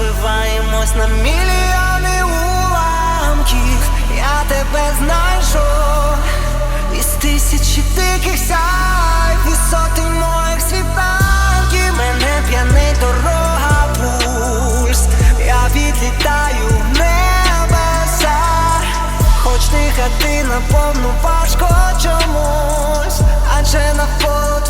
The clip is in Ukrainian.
розбиваємось на мільйони уламків. Я тебе знайшов із тисячі диких сайт, і сотень моїх світанків. Мене п'яний дорога пульс. Я відлітаю в небеса, хоч дихати наповну важко чомусь, адже навколо